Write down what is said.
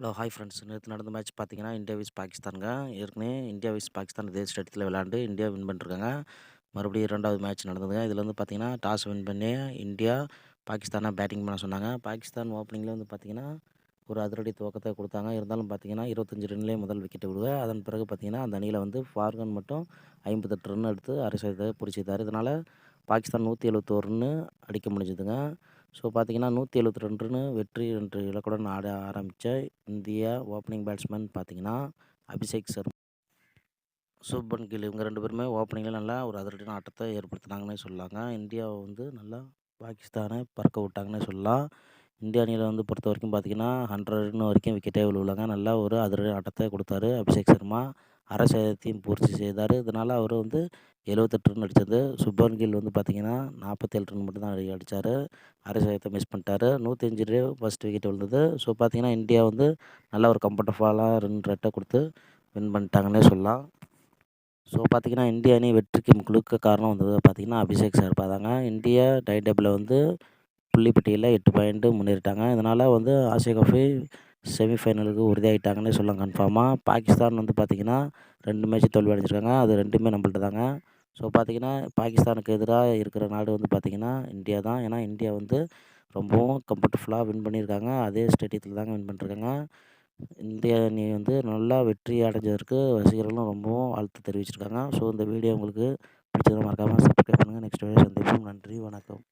Hello hi friends நேற்று நடந்த match பார்த்தீங்கன்னா இந்தியா வைஸ் பாகிஸ்தானுங்க. ஏற்கனவே இந்தியா வைஸ் பாகிஸ்தான் இதே இடத்துல விளாண்டு இந்தியா வின் பண்ணிருக்காங்க. மறுபடியும் இரண்டாவது மேட்ச் நடந்ததுங்க. இதில் வந்து பார்த்தீங்கன்னா டாஸ் வின் பண்ணி இந்தியா பாகிஸ்தானை பேட்டிங் பண்ண சொன்னாங்க. பாகிஸ்தான் ஓப்பனிங்கில் வந்து பார்த்தீங்கன்னா ஒரு அதிரடி துவக்கத்தை கொடுத்தாங்க. இருந்தாலும் பார்த்தீங்கன்னா இருபத்தஞ்சி ரன்லேயே முதல் விக்கெட் விடுவ அதன் பிறகு பார்த்தீங்கன்னா அந்த அணியில் வந்து ஃபார்கன் மட்டும் ஐம்பத்தெட்டு ரன் எடுத்து அரை பிடிச்சிருந்தார் இதனால் பாகிஸ்தான் நூற்றி எழுபத்தோரு ரன்னு அடிக்க முடிஞ்சதுங்க. ஸோ பார்த்தீங்கன்னா நூற்றி எழுபத்தி ரெண்டுன்னு வெற்றி என்று இலக்குடன் ஆட ஆரம்பித்த இந்தியா ஓப்பனிங் பேட்ஸ்மேன் பார்த்தீங்கன்னா அபிஷேக் சர்மா. சுப்மன் கில். இவங்க ரெண்டு பேருமே ஓப்பனிங்கில் நல்லா ஒரு அதிரடியான ஆட்டத்தை ஏற்படுத்தினாங்கன்னே சொல்லலாங்க. இந்தியாவை வந்து நல்லா பாகிஸ்தானை பறக்க விட்டாங்கன்னே சொல்லலாம். இந்திய அணியில் வந்து பொறுத்த வரைக்கும் பார்த்தீங்கன்னா ஹண்ட்ரட்னு வரைக்கும் விக்கெட்டே விழுவுலாங்க. நல்லா ஒரு அதிரடி ஆட்டத்தை கொடுத்தாரு அபிஷேக் சர்மா. அரை பூர்த்தி செய்தார். இதனால் அவர் வந்து எழுபத்தெட்டு ரன் அடித்தது சுப்மன் கில் வந்து பார்த்திங்கன்னா நாற்பத்தேழு ரன் மட்டும் தான் அடி அடித்தார் அரை மிஸ் பண்ணிட்டாரு. நூற்றி அஞ்சுலேயே ஃபஸ்ட் விக்கெட் விழுந்தது. ஸோ பார்த்திங்கன்னா இந்தியா வந்து நல்ல ஒரு கம்ஃபர்டபுளாக ரன் ரேட்டை கொடுத்து வின் பண்ணிட்டாங்கன்னே சொல்லலாம். ஸோ பார்த்திங்கன்னா இந்திய அணி வெற்றிக்கு முழுக்க காரணம் வந்தது பார்த்திங்கன்னா அபிஷேக் சார் பார்த்தாங்க இந்தியா டை டேபிளில் வந்து புள்ளிப்பட்டியில் எட்டு பாயிண்ட்டு முன்னேறிட்டாங்க. இதனால் வந்து ஆசிய கோப்பை செமிஃபைனலுக்கு உறுதியாகிட்டாங்கன்னே சொல்லலாம் கன்ஃபார்மாக பாகிஸ்தான் வந்து பார்த்திங்கன்னா ரெண்டு மேட்ச் தோல்வி அடைஞ்சிருக்காங்க. அது ரெண்டுமே நம்மள்ட்ட தாங்க. ஸோ பார்த்திங்கன்னா பாகிஸ்தானுக்கு எதிராக இருக்கிற நாடு வந்து பார்த்திங்கன்னா இந்தியா தான். ஏன்னா இந்தியா வந்து ரொம்பவும் கம்ஃபர்டபுளாக வின் பண்ணியிருக்காங்க. அதே ஸ்டேடியத்தில் தாங்க வின் பண்ணிருக்காங்க. இந்திய அணி வந்து நல்லா வெற்றி அடைஞ்சதற்கு ரசிகர்களும் ரொம்பவும் வாழ்த்து தெரிவிச்சிருக்காங்க. ஸோ இந்த வீடியோ உங்களுக்கு பிடிச்சதை மறக்காமல் சப்ஸ்கிரைப் பண்ணுங்கள் நெக்ஸ்ட் வீடியோ சந்திப்போம். நன்றி வணக்கம்.